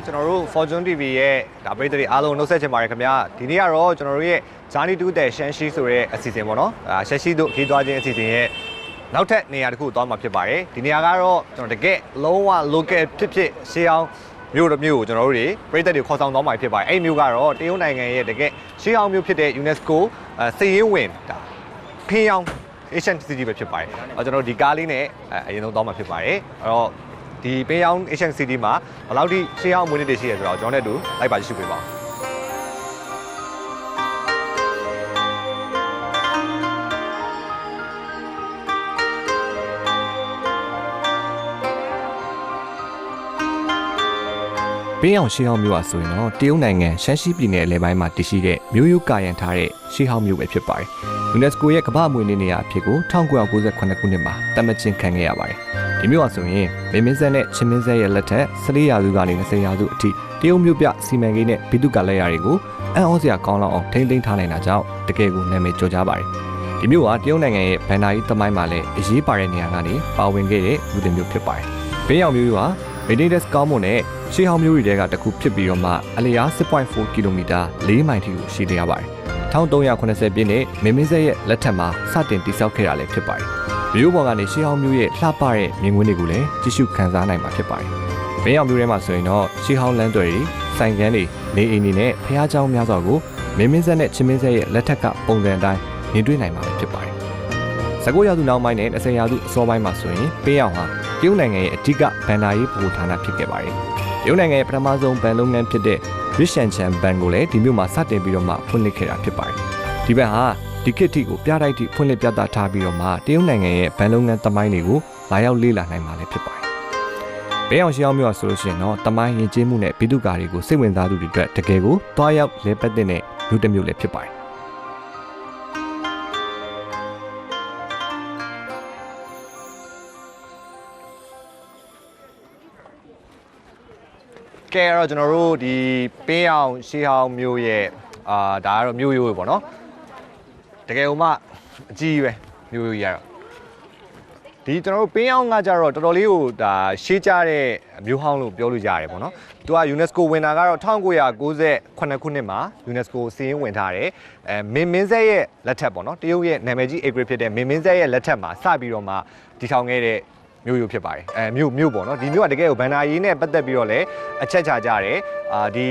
္ဂလာပါကျွန်တော်တို့ Fortune TV ရဲ့ဒါပရိသတ်တွေအားလုံးနှုတ်ဆက်ချင်ပါတယ်ခင်ဗျာဒီနေ့ကတော့ကျွန်တော်တို့ရဲ့ Journey to the Shanxi ဆိုတဲ့အစီအစဉ်ပေါ့နော်အာ Shanxi တို့ခေးသွားခြင်းအစီအစဉ်ရဲ့နောက်ထပ်နေရာတစ်ခုသွားမှာဖြစ်ပါတယ်ဒီနေရာကတော့ကျွန်တော်တကယ်လုံးဝ local ဖြစ်ဖြစ်ရှေးအောင်မြို့တစ်မြို့ကိုကျွန်တော်တို့တွေပရိသတ်တွေခေါ်ဆောင်သွားမှာဖြစ်ပါတယ်အဲ့ဒီမြို့ကတော့တရုတ်နိုင်ငံရဲ့တကယ်ရှေးအောင်မြို့ဖြစ်တဲ့ UNESCO အာစည်ရင်းဝင်ဒါဖင်းအောင် Asian City ပဲဖြစ်ပါတယ်။အဲကျွန်တော်တို့ဒီကားလေးနဲ့အဲအရင်ဆုံးသွားမှာဖြစ်ပါတယ်။အဲ့တော့ ဒီပင်းရောင်း Asian City မှာဘယ်လောက်ထိရှင်းအောင်မွေးနေ့တွေရှိရဆိုတော့ကျွန်တော်နဲ့အတူလိုက်ပါကြည့်ရှုပေးပါဦး။ပင်းအောင်ရှေးဟောင်းမြို့ဟာဆိုရင်တော့တရုတ်နိုင်ငံရှမ်းရှိပြည်နယ်အလယ်ပိုင်းမှာတည်ရှိတဲ့မြို့ရိုးကာရန်ထားတဲ့ရှေးဟောင်းမြို့ပဲဖြစ်ပါတယ်။ UNESCO ရဲ့ကမ္ဘာ့အမွေအနှစ်နေရာအဖြစ်ကို1998ခုနှစ်မှာသတ်မှတ်ခြင်းခံခဲ့ရပါတယ်။ ဒီမြို့ဟာဆိုရင်မင်းမင်းဆက်နဲ့ချင်းမင်းဆက်ရဲ့လက်ထက်14ရာစုကနေ20ရာစုအထိတရုတ်မြို့ပြစီမံကိန်းနဲ့ဘိတုကလက်ရာတွေကိုအံ့ဩစရာကောင်းလောက်အောင်ထိမ့်သိမ်းထားနိုင်တာကြောင့်တကယ်ကိုနာမည်ကျော်ကြပါတယ်။ဒီမြို့ဟာတရုတ်နိုင်ငံရဲ့ဗန်ဒါယီသမိုင်းမှာလည်းအရေးပါတဲ့နေရာကနေပါဝင်ခဲ့တဲ့လူတွေမျိုးဖြစ်ပါတယ်။ဘင်းအောင်မြို့ဟာ Medidas ကောင်းမွန်တဲ့ရှေးဟောင်းမျိုးတွေကတစ်ခုဖြစ်ပြီးတော့မှအလျား6.4ကီလိုမီတာ၄မိုင်ထိကိုရှိနေရပါတယ်။1380ပြည့်နှစ်မင်းမင်းဆက်ရဲ့လက်ထက်မှာစတင်တည်ဆောက်ခဲ့တာလည်းဖြစ်ပါတယ်။ မြို့ပေါ်ကနေရှေးဟောင်းမျိုးရဲ့လှပတဲ့မြင်ကွင်းတွေကိုလည်းကြည့်ရှုခန်းစားနိုင်မှာဖြစ်ပါတယ်။ဘင်းအောင်မျိုးထဲမှာဆိုရင်တော့ရှေးဟောင်းလမ်းတွေစိုင်ကန်းတွေနေအိမ်တွေနဲ့ဖះเจ้าများစွာကိုမင်းမင်းဆက်နဲ့ချင်းမင်းဆက်ရဲ့လက်ထက်ကပုံစံအတိုင်းမြင်တွေ့နိုင်မှာဖြစ်ပါတယ်။19ရာစုနောက်ပိုင်းနဲ့20ရာစုအစောပိုင်းမှာဆိုရင်ပေးအောင်ဟာတရုတ်နိုင်ငံရဲ့အဓိကဗန်ဒါရေးဗဟိုဌာနဖြစ်ခဲ့ပါတယ်။တရုတ်နိုင်ငံရဲ့ပထမဆုံးဗန်လုပ်ငန်းဖြစ်တဲ့ Rishanchan ဘဏ်ကိုလည်းဒီမြို့မှာစတင်ပြီးတော့မှဖွင့်လှစ်ခဲ့တာဖြစ်ပါတယ်။ဒီဘက်ဟာ ဒီခေတ်ထိကိုပြတိုက်ထိဖွင့်လှစ်ပြသထားပြီးတော့မှတရုတ်နိုင်ငံရဲ့ဗန်လုပ်ငန်းသမိုင်းတွေကိုလာရောက်လေ့လာနိုင်မှာလည်းဖြစ်ပါတယ်။ဘဲအောင်ရှေးအောင်မြို့ဆိုလို့ရှိရင်တော့တမိုင်းယဉ်ကျေးမှုနဲ့ဘိတုကာတွေကိုစိတ်ဝင်စားသူတွေအတွက်တကယ်ကိုတွားရောက်လဲပတ်တဲ့မြို့တစ်မြို့လည်းဖြစ်ပါတယ်ကဲအဲ့တော့ကျွန်တော်တို့ဒီပင်းအောင်ရှေးဟောင်းမြို့ရဲ့အာဒါကတော့မြို့ရိုးပဲပေါ့နော် တကယ်ဟိုမှအကြီးပဲမြို့ရိုးကြီးရတော့ဒီကျွန်တော်တို့ပင်းအောင်ကကြတော့တော်တော်လေးကိုဒါရှေးကြတဲ့မြို့ဟောင်းလို့ပြောလို့ရတယ်ပေါ့နော်သူက UNESCO ဝင်တာကတော့1998ခုနှစ်မှာ UNESCO စီးရင်ဝင်ထားတယ်အဲမင်းမင်းဆက်ရဲ့လက်ထက်ပေါ့နော်တရုတ်ရဲ့နာမည်ကြီး Agri ဖြစ်တဲ့မင်းမင်းဆက်ရဲ့လက်ထက်မှာစပြီးတော့မှတည်ထောင်ခဲ့တဲ့မြို့ရိုးဖြစ်ပါတယ်အဲမြို့မြို့ပေါ့နော်ဒီမြို့ကတကယ်ကိုဘန်နာရေးနဲ့ပတ်သက်ပြီးတော့လည်းအချက်ချကြတယ်အာဒီ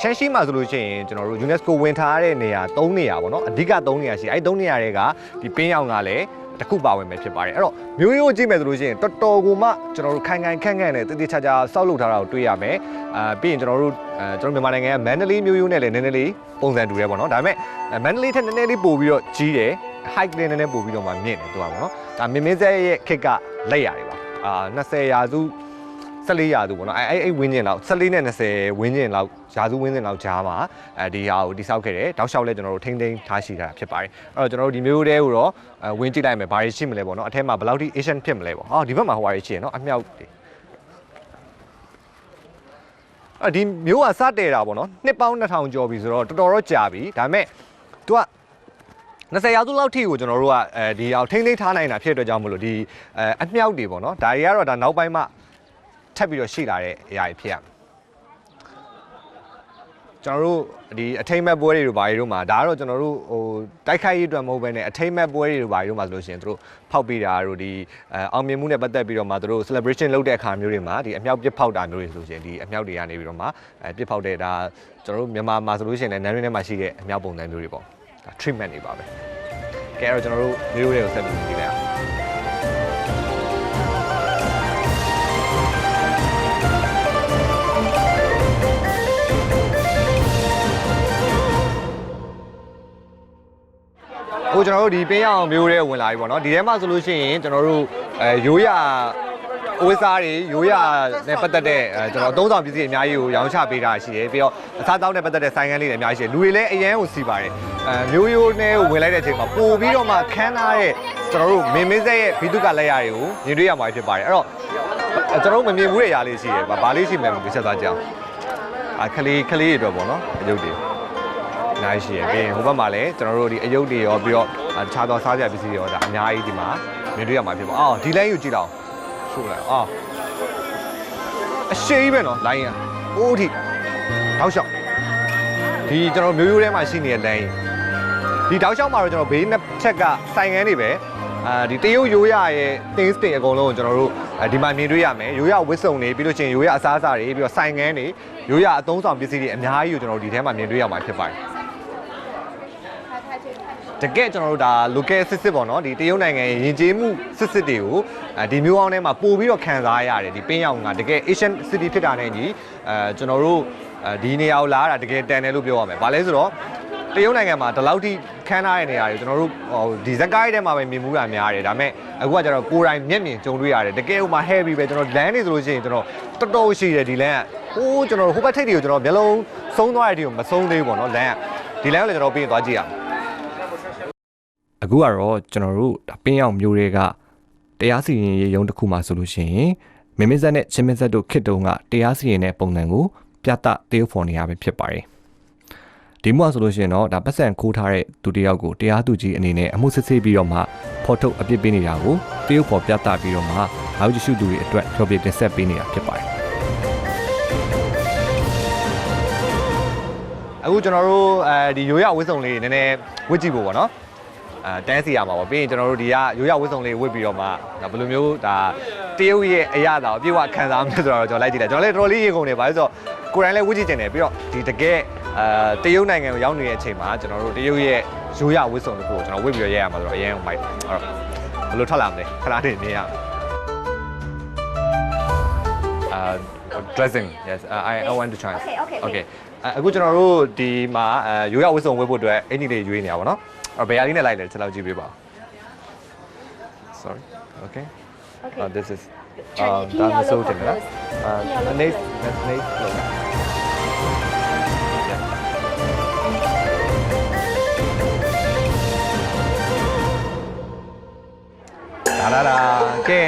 ရှမ်းရှိမှာဆိုလို့ရှိရင်ကျွန်တော်တို့ UNESCO ဝင်ထားတဲ့နေရာ၃နေရာပေါ့နော်အဓိက၃နေရာရှိအဲ့၃နေရာတွေကဒီပင်းရောင်ကလည်းတစ်ခုပါဝင်ပဲဖြစ်ပါတယ်အဲ့တော့မြို့ရိုးကြည့်မယ်ဆိုလို့ရှိရင်တော်တော်ကိုမှကျွန်တော်တို့ခိုင်ခိုင်ခန့်ခန့်နဲ့တည်တည်ချာချာစောက်လုပ်ထားတာကိုတွေ့ရမယ်အာပြီးရင်ကျွန်တော်တို့အဲကျွန်တော်မြန်မာနိုင်ငံကမန္တလေးမြို့ရိုးနဲ့လည်းနည်းနည်းလေးပုံစံတူတယ်ပေါ့နော်ဒါပေမဲ့မန္တလေးထက်နည်းနည်းလေးပို့ပြီးတော့ကြီးတယ် height လေးနည်းနည်းပို့ပြီးတော့မှမြင့်တယ်သူကပေါ့နော်ဒါမင်းမင်းဆက်ရဲ့ခစ်ကလက်ရတယ်ပါအာ20ရာစု 14ရာစုပေါ့နော်အဲအဲ့အဲ့ဝင်းကျင်လောက်14နဲ့20ဝင်းကျင်လောက်ရာစုဝင်းကျင်လောက်ကြားမှာအဲဒီဟာကိုတိစောက်ခဲ့တယ်တောက်လျှောက်လဲကျွန်တော်တို့ထိမ့်သိမ်းထားရှိတာဖြစ်ပါတယ်အဲ့တော့ကျွန်တော်တို့ဒီမျိုးတဲကိုတော့အဲဝင်းကြည့်လိုက်မယ်ဘာတွေရှိမလဲပေါ့နော်အထက်မှာဘယ်လောက်ထိ Asian ဖြစ်မလဲပေါ့ဟောဒီဘက်မှာဟိုဟာတွေရှိရနော်အမြောက်တွေအဒီမျိုးကစတဲ့တာပေါ့နော်နှစ်ပေါင်း2000ကျော်ပြီဆိုတော့တော်တော်တော့ကြာပြီဒါပေမဲ့ तू က20ရာစုလောက်ထိကိုကျွန်တော်တို့ကအဲဒီအောင်ထိမ့်သိမ်းထားနိုင်တာဖြစ်တဲ့အတွက်ကြောင့်မလို့ဒီအဲအမြောက်တွေပေါ့နော်ဒါတွေကတော့ဒါနောက်ပိုင်းမှ ထပ်ပြီးတော့ရှိလာတဲ့အရာတွေဖြစ်ရမယ်ကျွန်တော်တို့ဒီအထိမ့်မဲ့ပွဲတွေတို့ဘာတွေတို့မှာဒါကတော့ကျွန်တော်တို့ဟိုတိုက်ခိုက်ရေးအတွက်မဟုတ်ဘဲနဲ့အထိမ့်မဲ့ပွဲတွေတို့ဘာတွေတို့မှာဆိုလို့ရှိရင်တို့ဖောက်ပေးတာတို့ဒီအဲအောင်မြင်မှုနဲ့ပတ်သက်ပြီးတော့မှတို့ celebration လုပ်တဲ့အခါမျိုးတွေမှာဒီအမြောက်ပစ်ဖောက်တာမျိုးတွေဆိုလို့ရှိရင်ဒီအမြောက်တွေကနေပြီးတော့မှအဲပစ်ဖောက်တဲ့ဒါကျွန်တော်တို့မြန်မာမှာဆိုလို့ရှိရင်လည်းနန်းရင်းထဲမှာရှိတဲ့အမြောက်ပုံစံမျိုးတွေပေါ့ဒါ treatment တွေပါပဲကဲအဲ့တော့ကျွန်တော်တို့မျိုးတွေကိုဆက်ပြီးကြည့်လိုက် အခုကျွန်တော်တို့ဒီပင်းရအောင်မျိုးတွေဝင်လာပြီပေါ့နော်ဒီထဲမှာဆိုလို့ရှိရင်ကျွန်တော်တို့အဲရိုးရအဝိစားတွေရိုးရနဲ့ပတ်သက်တဲ့အဲကျွန်တော်အသုံးဆောင်ပစ္စည်းအများကြီးကိုရောင်းချပေးတာရှိတယ်ပြီးတော့အစားတောက်နဲ့ပတ်သက်တဲ့ဆိုင်ကန်းလေးတွေအများကြီးရှိတယ်လူတွေလည်းအရန်ကိုစီပါတယ်အဲမျိုးရိုးနဲ့ဝင်လိုက်တဲ့အချိန်မှာပို့ပြီးတော့မှခန်းထားတဲ့ကျွန်တော်တို့မင်းမင်းဆက်ရဲ့ဘီတုကလက်ရတွေကိုမြင်တွေ့ရမှာဖြစ်ပါတယ်အဲ့တော့ကျွန်တော်တို့မမြင်ဘူးတဲ့အရာလေးရှိတယ်ဗာလေးရှိမယ်မပြချက်သွားကြအောင်အခလေးခလေးတွေအတွက်ပေါ့နော်အယုတ်တွေ နိုင်ရှိရပြီးရင်ဟိုဘက်မှာလည်းကျွန်တော်တို့ဒီအယုတ်တွေရောပြီးတော့တခြားသောစားစရာပစ္စည်းတွေရောဒါအများကြီးဒီမှာမြင်တွေ့ရမှာဖြစ်ပါအော်ဒီလိုင်းယူကြည့်တော့ရှုလိုက်အော်အရှိကြီးပဲနော်လိုင်းရအိုးထိတောက်လျှောက်ဒီကျွန်တော်မျိုးရိုးထဲမှာရှိနေတဲ့လမ်းကြီးဒီတောက်လျှောက်မှာတော့ကျွန်တော်ဘေးနှစ်ချက်ကဆိုင်ငန်းတွေပဲအာဒီတရုတ်ရိုးရရဲ့ things တွေအကုန်လုံးကိုကျွန်တော်တို့ဒီမှာမြင်တွေ့ရမယ်ရိုးရဝစ်စုံတွေပြီးလို့ချင်းရိုးရအစားအစာတွေပြီးတော့ဆိုင်ငန်းတွေရိုးရအသုံးဆောင်ပစ္စည်းတွေအများကြီးကိုကျွန်တော်တို့ဒီထဲမှာမြင်တွေ့ရမှာဖြစ်ပါတယ် တကယ်ကျွန်တော်တို့ဒါ local စစ်စစ်ပေါ့နော်ဒီတရုတ်နိုင်ငံရဲ့ယဉ်ကျေးမှုစစ်စစ်တွေကိုအဲဒီမျိုးအောင်ထဲမှာပို့ပြီးတော့ခံစားရတယ်ဒီပင်းရောင်ကတကယ် Asian City ဖြစ်တာနဲ့ညီအဲကျွန်တော်တို့အဲဒီနေရာကိုလာတာတကယ်တန်တယ်လို့ပြောရမယ်။ဘာလဲဆိုတော့တရုတ်နိုင်ငံမှာဒီလောက်ထိခန်းထားတဲ့နေရာတွေကျွန်တော်တို့ဟိုဒီဇက်ကိုင်းထဲမှာပဲမြင်မှုတာများတယ်ဒါပေမဲ့အခုကကျတော့ကိုယ်တိုင်မျက်မြင်ကြုံတွေ့ရတယ်တကယ်ဟိုမှာ heavy ပဲကျွန်တော်လမ်းနေဆိုလို့ရှိရင်ကျွန်တော်တော်တော်ရှိတယ်ဒီလမ်းကဟိုးကျွန်တော်ဟိုဘက်ထိပ်တွေကိုကျွန်တော်မျက်လုံးဆုံးသွားတဲ့အထိကိုမဆုံးသေးဘူးပေါ့နော်လမ်းကဒီလမ်းကိုလည်းကျွန်တော်ပြီးရင်သွားကြည့်ရအောင် အခုကတော့ကျွန်တော်တို့ဒါပင်းရောက်မျိုးတွေကတရားစီရင်ရေးရုံးတစ်ခုမှဆိုလို့ရှိရင်မင်းမင်းဆက်နဲ့ချင်းမင်းဆက်တို့ခစ်တုံးကတရားစီရင်တဲ့ပုံစံကိုပြသတေးဖော်နေရပဲဖြစ်ပါတယ်ဒီမှုကဆိုလို့ရှိရင်တော့ဒါပတ်စံခိုးထားတဲ့သူတစ်ယောက်ကိုတရားသူကြီးအနေနဲ့အမှုစစ်ဆေးပြီးတော့မှဖော်ထုတ်အပြစ်ပေးနေတာကိုတရုတ်ဖော်ပြသပြီးတော့မှနောက်ကျရှုသူတွေအတွက်ဖြောပြတင်ဆက်ပေးနေတာဖြစ်ပါတယ်အခုကျွန်တော်တို့အဲဒီရိုးရဝစ်စုံလေးနည်းနည်းဝစ်ကြည့်ဖို့ပေါ့နော်အဲ တန်းစီရမှာပေါ့ပြီးရင်ကျွန်တော်တို့ဒီကရိုးရဝစ်စုံလေးဝစ်ပြီးတော့မှဒါဘယ်လိုမျိုးဒါတရုတ်ရဲ့အရာတာကိုအပြည့်အဝခံစားမှဆိုတော့ကျွန်တော်လိုက်ကြည့်လိုက်ကျွန်တော်လည်းတော်တော်လေးရေကုန်နေပါဆိုတော့ကိုယ်တိုင်လည်းဝစ်ကြည့်ကျင်တယ်ပြီးတော့ဒီတကယ်အဲတရုတ်နိုင်ငံကိုရောက်နေတဲ့အချိန်မှာကျွန်တော်တို့တရုတ်ရဲ့ရိုးရဝစ်စုံတစ်ခုကိုကျွန်တော်ဝစ်ပြီးတော့ရဲရမှာဆိုတော့အရင်ကမိုက်အဲ့တော့ဘယ်လိုထွက်လာမလဲခဏတည်းမြင်ရအောင် uh dressing yes uh, i i want to try Okay, okay, okay အဲအခုကျွန်တော်တို့ဒီမှာအဲရိုးရဝစ်စုံဝစ်ဖို့အတွက်အင်ကြီးလေးရွေးနေရပါတော့ အော်ဘယ်ဟာလေးနဲ့လိုက်လဲချက်လောက်ကြည့်ပေးပါ sorry okay okay uh, this is um that's so thing လား uh the next the next look လာလာလာကဲ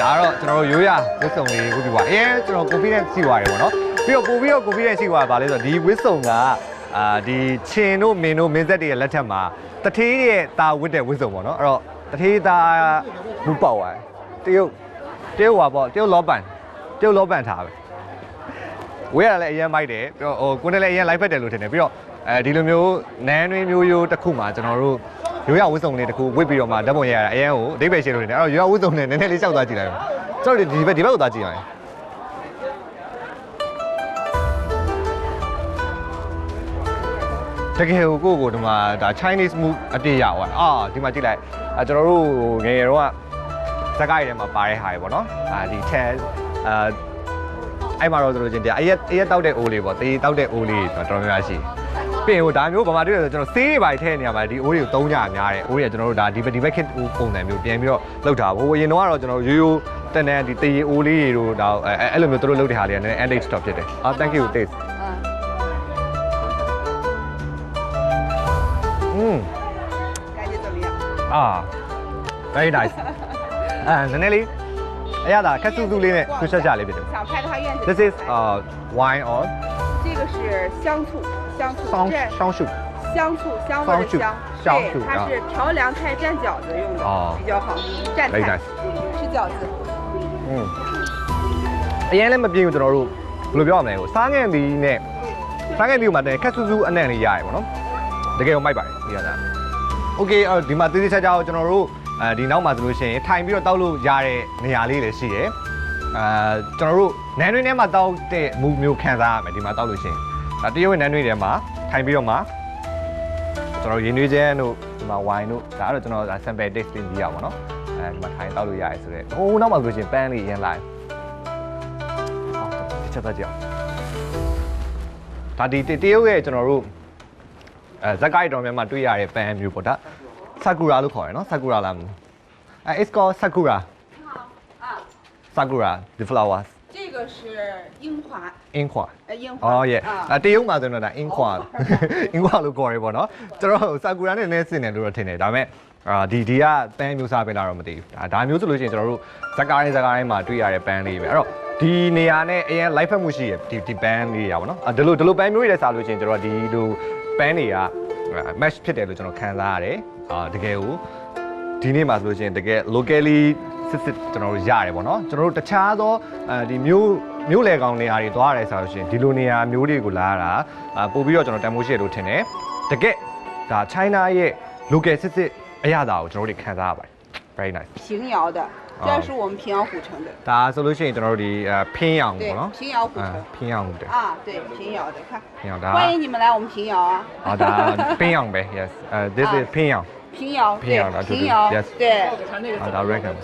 ဒါတော့ကျွန်တော်တို့ရိုးရဝတ်စုံလေးဝတ်ပြီးပါအဲကျွန်တော် confidence ရှိပါတယ်ဗောနော်ပြီးတော့ပို့ပြီးတော့ confidence ရှိပါပါလဲဆိုတော့ဒီဝတ်စုံက အာဒီချင်းတို့မင်းတို့မင်းဆက်တွေရဲ့လက်ထက်မှာတထေးရဲ့တာဝစ်တဲ့ဝစ်စုံပေါ့နော်အဲ့တော့တထေးသားမူပေါက်သွားတယ်တရုတ်တရုတ်ဟာပေါ့တရုတ်လောပန်တရုတ်လောပန်ထားပဲဝဲရလည်းအရင်မိုက်တယ်ပြီးတော့ဟိုကိုယ်နဲ့လည်းအရင် live ဖက်တယ်လို့ထင်တယ်ပြီးတော့အဲဒီလိုမျိုးနန်းတွင်းမျိုးရိုးတစ်ခုမှာကျွန်တော်တို့ရိုးရဝစ်စုံလေးတစ်ခုဝစ်ပြီးတော့မှဓာတ်ပုံရရတာအရင်ကိုအဓိပ္ပာယ်ရှင်းလို့ထင်တယ်အဲ့တော့ရိုးရဝစ်စုံနဲ့နည်းနည်းလေးရှောက်သွားကြည့်လိုက်ပါကျွန်တော်ဒီဘက်ဒီဘက်ကိုသွားကြည့်ရအောင် တကယ်ကိုကိုကိုဒီမှာဒါ Chinese move အပြည့်ရသွားအာဒီမှာကြည့်လိုက်အဲကျွန်တော်တို့ငယ်ငယ်တော့ဇက်ကိုက်ထဲမှာပါတဲ့ဟာတွေပေါ့နော်အာဒီ10အာအဲ့မှာတော့ဆိုလို့ချင်းတရားအရက်အရက်တောက်တဲ့အိုးလေးပေါ့တေးတောက်တဲ့အိုးလေးတော်တော်များများရှိပြင်ဟိုဒါမျိုးဗမာတွေ့ရဆိုကျွန်တော်ဆေးတွေပါထည့်နေရမှာဒီအိုးတွေကိုတုံးကြများတယ်အိုးတွေကကျွန်တော်တို့ဒါဒီဘက်ဒီဘက်ခစ်ပုံစံမျိုးပြန်ပြီးတော့လောက်တာဟိုအရင်တော့ကတော့ကျွန်တော်ရိုးရိုးတန်တန်ဒီတေးအိုးလေးတွေတို့ဒါအဲအဲ့လိုမျိုးသူတို့လုပ်တဲ့ဟာတွေကလည်း antique stop ဖြစ်တယ်အာ thank you taste 样？ အာ very nice အဲနည်းနည်းလေးအရသာခက်ဆူဆူလေးနဲ့ဆွချက်ချလေးဖြစ်တယ် 想拍他院子。 This is uh wine or 这个是香醋，香醋，桑这桑树香醋，香味的香醋香。香醋对，它啊是调凉菜蘸饺子用的，哦比较好。蘸 very 菜 nice 吃饺子。 อืมအရင်လည်းမပြင်းဘူးကျွန်တော်တို့ဘယ်လိုပြောရမလဲဟိုစားငန်ဒီနဲ့စားငန်ဒီကိုမှတည်းခက်ဆူဆူအနံ့လေးရတယ်ပေါ့နော်တကယ်ကိုမိုက်ပါတယ်ဒီကစား Okay အော်ဒီမှာတေးသေးချာချာကိုကျွန်တော်တို့အဲဒီနောက်မှာဆိုလို့ရှိရင်ထိုင်ပြီးတော့တောက်လို့ရတဲ့နေရာလေးလည်းရှိတယ်အာကျွန်တော်တို့နန်းတွင်းထဲမှာတောက်တဲ့မူမျိုးခံစားရမယ်ဒီမှာတောက်လို့ရှိရင်ဒါတရုတ်ရဲ့နန်းတွင်းထဲမှာထိုင်ပြီးတော့မှကျွန်တော်ရင်းနှွေးချမ်းတို့ဒီမှာ wine တို့ဒါကတော့ကျွန်တော် sample tasting ကြီးရပါတော့အဲဒီမှာထိုင်တောက်လို့ရတယ်ဆိုတော့ဟိုနောက်မှာဆိုလို့ရှိရင်ပန်းလေးရင်းလိုက်ဟောတစ်ချက်သားကြည့်အောင်ဒါဒီတရုတ်ရဲ့ကျွန်တော်တို့ အဲဇက်ကိုက်တော်များမှာတွေ့ရတဲ့ပန်းမျိုးပေါ့ဒါဆာကူရာလို့ခေါ်ရနော်ဆာကူရာလားမသိဘူးအဲ it's called sakura 啊， sakura the flowers 这个是樱花，အင်းခွာ 呃，樱花。 အော် yeah 啊 အဲတရုတ်မှာဆိုတော့ဒါအင်းခွာအင်းခွာလို့ခေါ်ရပေါ့နော်ကျွန်တော်ဆာကူရာနဲ့နည်းနည်းစင်တယ်လို့တော့ထင်တယ်ဒါပေမဲ့အာဒီဒီကပန်းမျိုးစားပဲလားတော့မသိဘူးဒါဒါမျိုးဆိုလို့ရှိရင်ကျွန်တော်တို့ဇက်ကားတိုင်းဇက်ကားတိုင်းမှာတွေ့ရတဲ့ပန်းလေးပဲအဲ့တော့ဒီနေရာနဲ့အရင် live ဖက်မှုရှိရဒီဒီပန်းလေးရပါတော့အဲဒီလိုဒီလိုပန်းမျိုးတွေလည်းစားလို့ရှိရင်ကျွန်တော်တို့ဒီလို ပန်းတွေက match ဖြစ်တယ်လို့ကျွန်တော်ခံစားရတယ်အာတကယ်ကို ဒီနေ့မှာဆိုလို့ရှိရင်တကယ် locally စစ်စစ်ကျွန်တော်တို့ရတယ်ပေါ့နော်ကျွန်တော်တို့တခြားသောအဲဒီမျိုး မြို့လေကောင်နေရာတွေသွားရတယ်ဆိုလို့ရှိရင်ဒီလိုနေရာမျိုးတွေကိုလာရတာအာပို့ပြီးတော့ကျွန်တော်တန်မိုးရှိရလို့ထင်တယ်တကယ်ဒါ China ရဲ့ local စစ်စစ်အရသာကိုကျွန်တော်တို့ခံစားရပါတယ် very nice 平遥的， 这是我们平遥古城的。大家走路去到那里，呃，平遥古城。平遥古城。平遥古城。啊，对，平遥的，看。平遥的。欢迎你们来我们平遥啊。好的，平遥呗，yes，呃，this is 平阳。平遥。平遥，平遥。yes。对。好的，reckon。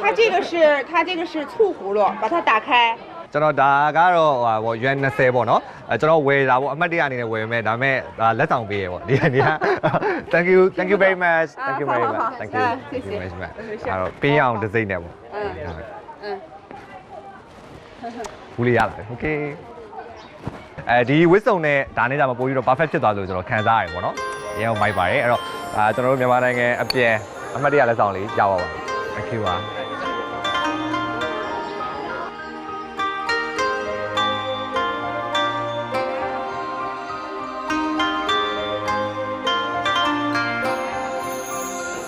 它这个是它这个是醋葫芦，把它打开。 ကျွန်တော်ဒါကတော့ဟိုဘောရွယ်20ပေါ့နော်အဲကျွန်တော်ဝယ်တာပေါ့အမှတ်တရအနေနဲ့ဝယ်မယ်ဒါပေမဲ့ဒါလက်ဆောင်ပေးရပေါ့ဒီကနေ့ thank you thank you very much thank you very much thank you thank you very much အဲ့တော့ပင်းရောင်တစ်စိမ့်နဲ့ပေါ့嗯嗯，ဘူးလေးရလာတယ် okay အဲဒီဝစ်စုံနဲ့ဒါနဲ့ကြမှာပို့ပြီးတော့ perfect ဖြစ်သွားလို့ကျွန်တော်ခံစားရတယ်ပေါ့နော်ရအောင်မိုက်ပါတယ်အဲ့တော့အာကျွန်တော်တို့မြန်မာနိုင်ငံအပြင်အမှတ်တရလက်ဆောင်လေးရပါပါ thank you ပါ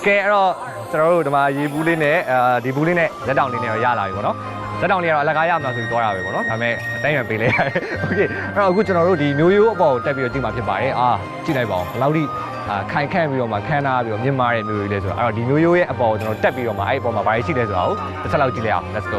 ကဲအဲ့တော့ကျွန်တော်တို့ဒီမှာရေဘူးလေးနဲ့အာဒီဘူးလေးနဲ့လက်တောင်လေးနဲ့တော့ရလာပြီပေါ့နော်လက်တောင်လေးကတော့အလကားရမှာဆိုပြီးသွားတာပဲပေါ့နော်ဒါပေမဲ့အတိုင်းရွယ်ပေးလိုက်ရတယ်โอเคအဲ့တော့အခုကျွန်တော်တို့ဒီမျိုးရိုးအပေါ်ကိုတက်ပြီးတော့ကြည့်မှာဖြစ်ပါတယ်အာကြည့်လိုက်ပါဦးဘယ်လောက်ထိအာခိုင်ခန့်ပြီးတော့မှခန်းနာပြီးတော့မြင်မာတဲ့မျိုးရိုးလေးဆိုတော့အဲ့တော့ဒီမျိုးရိုးရဲ့အပေါ်ကိုကျွန်တော်တက်ပြီးတော့မှအဲ့ဒီအပေါ်မှာဘာတွေရှိလဲဆိုတာကိုတစ်ချက်လောက်ကြည့်လိုက်အောင် let's go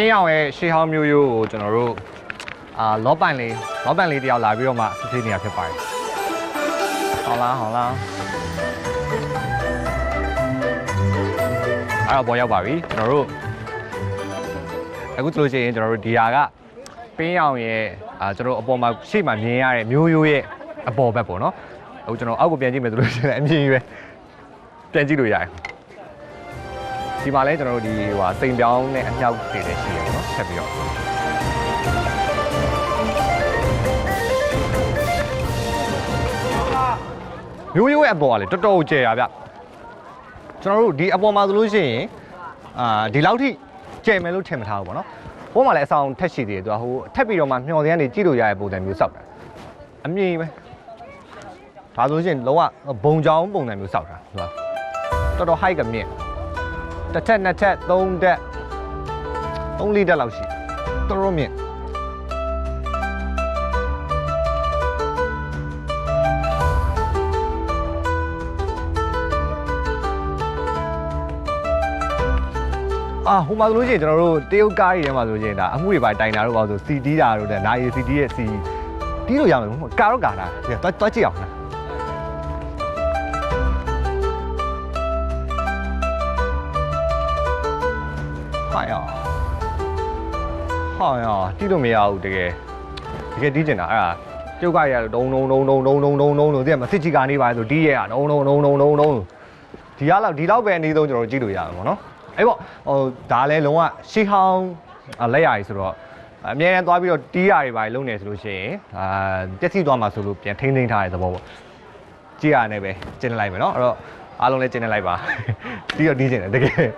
င်းရောင်ရဲ့ရှေးဟောင်းမျိုးရိုးကိုကျွန်တော်တို့အာလောပန်လေးလောပန်လေးတယောက်လာပြီးတော့မှစစ်ဆေးနေရဖြစ်ပါတယ်။ဟောလားဟောလားအဲ့တော့ပေါ်ရောက်ပါပြီကျွန်တော်တို့အခုဆိုလို့ရှိရင်ကျွန်တော်တို့ဒီဟာကပင်းရောင်ရဲ့အာကျွန်တော်တို့အပေါ်မှာရှေ့မှာမြင်ရတဲ့မျိုးရိုးရဲ့အပေါ်ဘက်ပေါ့နော်အခုကျွန်တော်အောက်ကိုပြန်ကြည့်မယ်ဆိုလို့ရှိရင်အမြင်ကြီးပဲပြန်ကြည့်လို့ရတယ် ဒီမှာလဲကျွန်တော်တို့ဒီဟိုဟာစိန်ပြောင်းနဲ့အမြောက်တွေလည်းရှိရပါတော့ဆက်ပြီးတော့မျိုးရိုးရဲ့အပေါ်ကလေတော်တော်ကျယ်ရဗျကျွန်တော်တို့ဒီအပေါ်မှာဆိုလို့ရှိရင်အာဒီလောက်ထိကျယ်မယ်လို့ထင်မထားဘူးပေါ့နော်ဟိုမှာလည်းအဆောင်ထက်ရှိသေးတယ်သူကဟိုထက်ပြီးတော့မှမျော်စင်းကနေကြည့်လို့ရတဲ့ပုံစံမျိုးစောက်တာအမြင်ပဲဒါဆိုလို့ရှိရင်လုံးဝဘုံကြောင်ပုံစံမျိုးစောက်တာသူကတော်တော် high ကမြင့် တစ်ထက်နှစ်ထက်သုံးတက်သုံးလေးတက်လောက်ရှိတော်တော်မြင့်အာဟိုမှာဆိုလို့ရှိရင်ကျွန်တော်တို့တရုတ်ကားကြီးထဲမှာဆိုလို့ရှိရင်ဒါအမှုတွေပါတိုင်တာတို့ပါဆို CD တာတို့တဲ့နာရီ CD ရဲ့ C တီးလို့ရမယ်မဟုတ်ကာတော့ကာတာဒီတော့တော့ကြည့်အောင် ဟာရဟာရတီးလို့မရဘူးတကယ်တကယ်တီးကျင်တာအဲ့ဒါကျုပ်ကရဒုံဒုံဒုံဒုံဒုံဒုံဒုံဒုံဒုံသိရမစစ်ချီကနေပါဆိုတီးရဒုံဒုံဒုံဒုံဒုံဒုံဒီကလောက်ဒီလောက်ပဲအနည်းဆုံးကျွန်တော်ကြည့်လို့ရမှာပေါ့နော်အဲ့ပေါ့ဟိုဒါလည်းလုံးဝရှေးဟောင်းလက်ရည်ဆိုတော့အမြဲတမ်းသွားပြီးတော့တီးရတွေပါလုံးနေဆိုလို့ရှိရင်အာပြက်စီသွားမှာဆိုလို့ပြန်ထိန်းသိမ်းထားတဲ့သဘောပေါ့ကြည့်ရနေပဲကျင်းလိုက်မယ်နော်အဲ့တော့အားလုံးလည်းကျင်းနေလိုက်ပါတီးတော့တီးကျင်တယ်တကယ်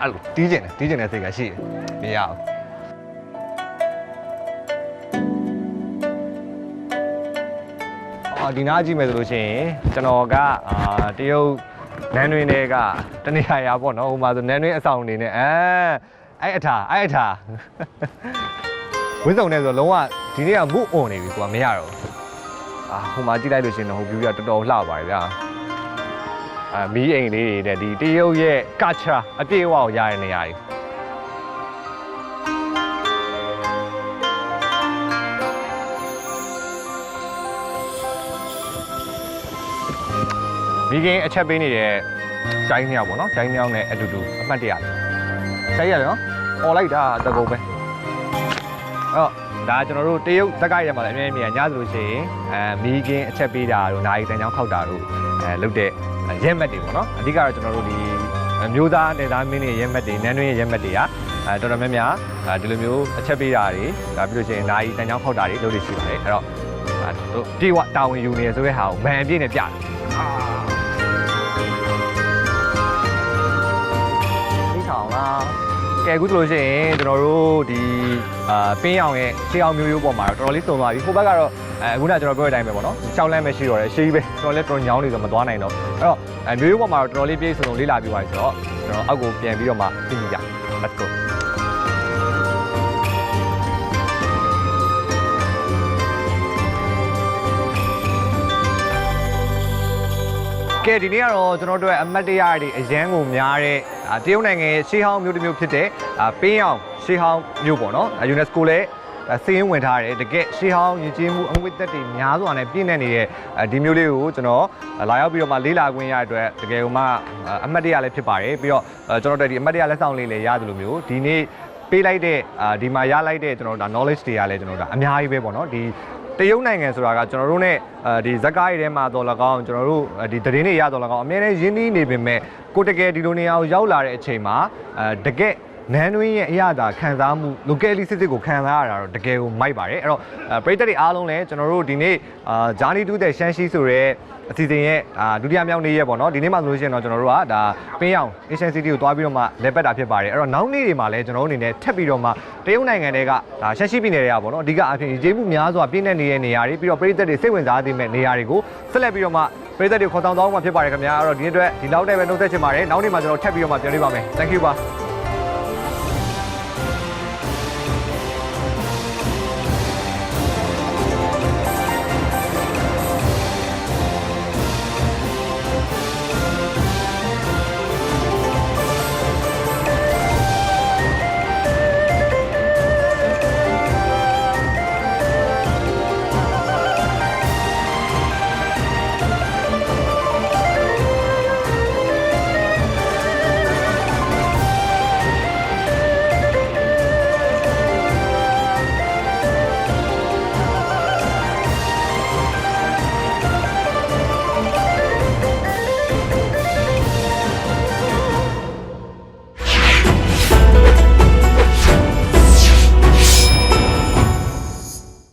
အဲ့လိုတီးကျင်တယ်တီးကျင်တဲ့စိတ်ကရှိတယ်မရဘူးအော်ဒီနားကြည့်မယ်ဆိုလို့ရှိရင်ကျွန်တော်ကအာတရုတ်နန်းတွင်တွေကတနေရာရာပေါ့နော်ဟိုမှာဆိုနန်းတွင်အဆောင်နေနဲ့အဲအဲ့အထာအဲ့အထာဝင်းစုံနဲ့ဆိုလုံးဝဒီနေ့ကမုအွန်နေပြီကွာမရတော့ဘူးအာဟိုမှာကြည့်လိုက်လို့ရှိရင်တော့ဟို view ကတော်တော်လှပါတယ်ဗျာ အာမီးအိမ်လေးတွေတဲ့ဒီတရုတ်ရဲ့ကချာအပြည့်အဝကိုရတဲ့နေရာကြီးမိခင်အချက်ပေးနေတဲ့ဂျိုင်းမြောက်ပေါ့နော်ဂျိုင်းမြောက်နဲ့အတူတူအမှတ်တရဂျိုင်းရနော်អော်လိုက်တာတကုံပဲအဲ့တော့ဒါကျွန်တော်တို့တရုတ်ဇက်ကိုက်ရမှာလည်းအများကြီးမြင်ရညဆိုလို့ရှိရင်အဲမိခင်အချက်ပေးတာတို့နိုင်တန်ချောင်းခောက်တာတို့အဲလုပ်တဲ့ ရဲမက်တွေပေါ့နော်အဓိကတော့ကျွန်တော်တို့ဒီမျိုးသားနယ်သားမင်းတွေရဲမက်တွေနန်းတွင်းရဲမက်တွေကအဲတော်တော်များများဒီလိုမျိုးအချက်ပေးတာတွေဒါပြီးလို့ရှိရင်နိုင်တန်ချောင်းခောက်တာတွေလုပ်လို့ရှိပါတယ်အဲ့တော့တို့ပြေဝတာဝန်ယူနေဆိုတဲ့ဟာကိုမန်အပြည့်နဲ့ပြတယ်သိချောင်းလားကဲအခုဆိုလို့ရှိရင်ကျွန်တော်တို့ဒီအာပင်းရောင်ရဲ့ရှေးအောင်မျိုးရိုးပေါ်မှာတော့တော်တော်လေးစုံသွားပြီဟိုဘက်ကတော့ အဲအခုနကကျွန်တော်ပြောတဲ့အတိုင်းပဲပေါ့နော်ရှောင်းလမ်းပဲရှိတော့တယ်ရှေးကြီးပဲကျွန်တော်လည်းတော်တော်ညောင်းနေဆိုမသွားနိုင်တော့အဲ့တော့အဲမျိုးရိုးပေါ်မှာတော့တော်တော်လေးပြည့်စုံစုံလေးလာပြီးပါပြီဆိုတော့ကျွန်တော်အောက်ကိုပြန်ပြီးတော့မှပြင်ကြ let's go ကဲဒီနေ့ကတော့ကျွန်တော်တို့ရဲ့အမတ်တရတွေအရန်ကိုများတဲ့အာတရုတ်နိုင်ငံရဲ့ရှေးဟောင်းမြို့တစ်မြို့ဖြစ်တဲ့အာပင်းအောင်ရှေးဟောင်းမြို့ပေါ့နော်အာ UNESCO လည်းအာ စီးရင်ဝင်ထားတယ်တကယ်ရှေးဟောင်းယဉ်ကျေးမှုအငွေသက်တွေများစွာနဲ့ပြည့်နေနေတဲ့အာဒီမြို့လေးကိုကျွန်တော်အာလာရောက်ပြီးတော့မှလေးလာခွင့်ရတဲ့အတွက်တကယ်ကိုမှအာအမတ်တရလည်းဖြစ်ပါတယ်ပြီးတော့အာကျွန်တော်တို့ဒီအမတ်တရလက်ဆောင်လေးလည်းရတယ်လို့မျိုးဒီနေ့ပေးလိုက်တဲ့အာဒီမှာရလိုက်တဲ့ကျွန်တော်တို့ဒါ knowledge တွေကလည်းကျွန်တော်တို့ဒါအများကြီးပဲပေါ့နော်ဒီတရုတ်နိုင်ငံဆိုတာကကျွန်တော်တို့ ਨੇ အဲဒီဇက်ကားတွေထဲမှာတော့လကောင်းကျွန်တော်တို့ဒီသတင်းတွေရတော့လကောင်းအများနဲ့ရင်းနှီးနေပေမဲ့ကိုတကယ်ဒီလိုနေရာကိုရောက်လာတဲ့အချိန်မှာအဲတကယ် နန်းတွင်းရဲ့အရသာခံစားမှု locally စစ်စစ်ကိုခံစားရတာတော့တကယ်ကိုမိုက်ပါတယ်အဲ့တော့အဲပရိသတ်တွေအားလုံးလည်းကျွန်တော်တို့ဒီနေ့အာ journey to the ရှမ်းရှိဆိုတဲ့အစီအစဉ်ရဲ့အာဒုတိယမြောက်နေ့ရဲ့ပေါ့နော်ဒီနေ့မှဆိုလို့ရှိရင်တော့ကျွန်တော်တို့ကဒါပင်းအောင် Asian City ကိုတွားပြီးတော့မှလဲပတ်တာဖြစ်ပါတယ်အဲ့တော့နောက်နေ့တွေမှာလည်းကျွန်တော်တို့အနေနဲ့ထပ်ပြီးတော့မှတရုတ်နိုင်ငံတွေကဒါရှမ်းရှိပြည်နယ်တွေကပေါ့နော်အဓိကအဖြစ်ရေးမှုများစွာပြည့်နေနေတဲ့နေရာတွေပြီးတော့ပြည်သက်တွေစိတ်ဝင်စားသေးမဲ့နေရာတွေကိုဆက်လက်ပြီးတော့မှပြည်သက်တွေခေါ်ဆောင်သွားမှာဖြစ်ပါတယ်ခင်ဗျာအဲ့တော့ဒီနေ့အတွက်ဒီလောက်တည်းပဲနှုတ်ဆက်ချင်ပါတယ်နောက်နေ့မှာကျွန်တော်ထပ်ပြီးတော့မှပြောပြပါမယ် thank you ပါ